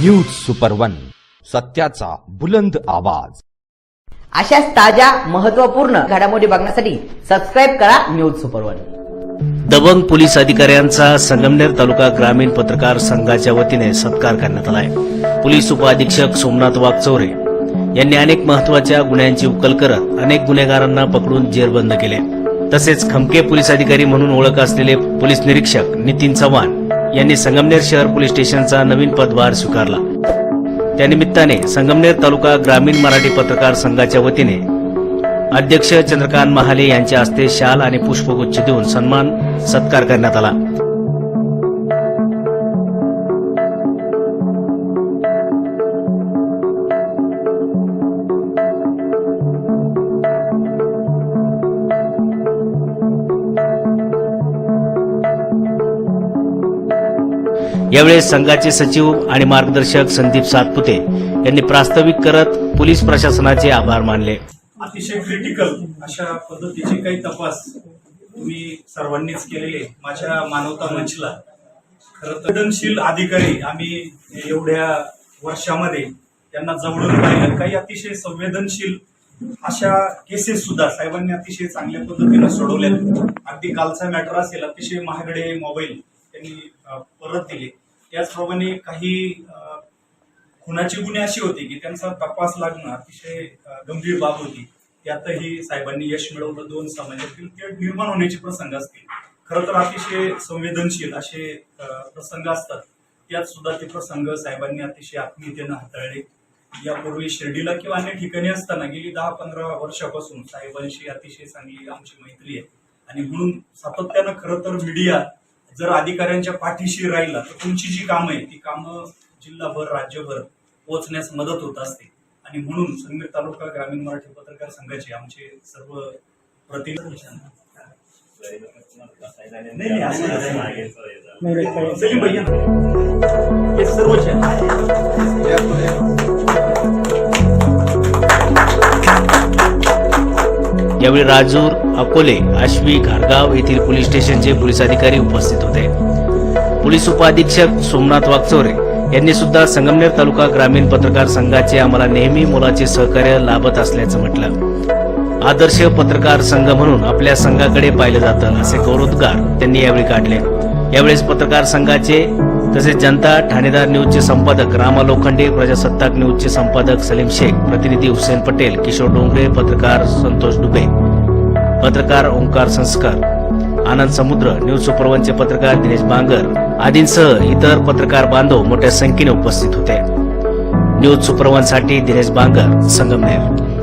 News super one सत्याचा बुलंद आवाज. अशाच ताज्या महत्त्वपूर्ण घडामोडी बघण्यासाठी सबस्क्राईब करा news super one Dabang police अधिकाऱ्यांचा संगमनेर तालुका ग्रामीण पत्रकार संघाच्या वतीने सत्कार करण्यात आलाय. पोलीस उपअधीक्षक सोमनाथ वागचौरे यांनी अनेक महत्त्वाच्या गुन्ह्यांची उकल करत अनेक गुन्हेगारांना पकडून जेरबंद केले. तसेच खमके पोलीस अधिकारी म्हणून ओळख असलेले पोलीस निरीक्षक नितीन चव्हाण यांनी संगमनेर शहर पोलीस स्टेशनचा नवीन पदभार स्वीकारला. त्यानिमित्ताने संगमनेर तालुका ग्रामीण मराठी पत्रकार संघाच्या वतीने अध्यक्ष चंद्रकांत महाले यांच्या हस्ते शाल आणि पुष्पगुच्छ देऊन सन्मान सत्कार करण्यात आला. यावेळी संघाचे सचिव आणि मार्गदर्शक संदीप सातपुते यांनी प्रास्ताविक करत पोलीस प्रशासनाचे आभार मानले. अतिशय क्रिटिकल अशा पद्धतीचे काही तपास तुम्ही सर्वांनीच केलेले माझ्या मानवता मंचला खरं अधिकारी आम्ही एवढ्या वर्षामध्ये त्यांना जवळून पाहिलं. काही अतिशय संवेदनशील अशा केसेस सुद्धा साहेबांनी अतिशय चांगल्या पद्धतीने सोडवल्या अगदी कालचा मॅटर असेल अतिशय महागडे मोबाईल त्यांनी परत दिले. त्याचप्रमाणे काही खुनाची गुन्हे अशी होती की त्यांचा तपास लागणं अतिशय गंभीर बाब होती. त्यातही साहेबांनी यश मिळवलं दोन समाजातील ते निर्माण होण्याचे प्रसंग असतील. खरं तर अतिशय संवेदनशील असे प्रसंग असतात. त्यात सुद्धा ते प्रसंग साहेबांनी अतिशय आत्मीयतेनं हाताळले. यापूर्वी शिर्डीला किंवा अन्य ठिकाणी असताना गेली दहा पंधरा वर्षापासून साहेबांशी अतिशय चांगली आमची मैत्री आहे. आणि म्हणून सातत्यानं खरं तर मीडिया जर अधिकाऱ्यांच्या पाठीशी राहिला तर तुमची जी कामं आहे ती कामं जिल्हाभर राज्यभर पोहोचण्यास मदत होत असते. आणि म्हणून संगीत तालुका ग्रामीण मराठी पत्रकार संघाचे आमचे सर्व प्रतिनिधी नाही, असं सर्वच यावेळी राजूर अकोले आश्वी घारगाव येथील पोलीस स्टेशनचे पोलीस अधिकारी उपस्थित होते. पोलीस उपअधीक्षक सोमनाथ वागचौरे यांनी सुद्धा संगमनेर तालुका ग्रामीण पत्रकार संघाचे आम्हाला नेहमी मोलाचे सहकार्य लाभत असल्याचं म्हटलं. आदर्श पत्रकार संघ म्हणून आपल्या संघाकडे पाहिलं जातं असे गौरवोद्गार त्यांनी यावेळी काढले. यावेळेस पत्रकार संघाचे तसेच जनता ठाणेदार न्यूजचे संपादक रामा लोखंडे प्रजासत्ताक न्यूजचे संपादक सलीम शेख प्रतिनिधी हुसेन पटेल किशोर डोंगरे पत्रकार संतोष डुबे पत्रकार ओंकार संस्कार. आनंद समुद्र न्यूज सुपरवनचे पत्रकार दिनेश बांगर आदींसह इतर पत्रकार बांधव मोठ्या संख्येने उपस्थित होते. न्यूज सुपरवनसाठी दिनेश बांगर संगमनेर.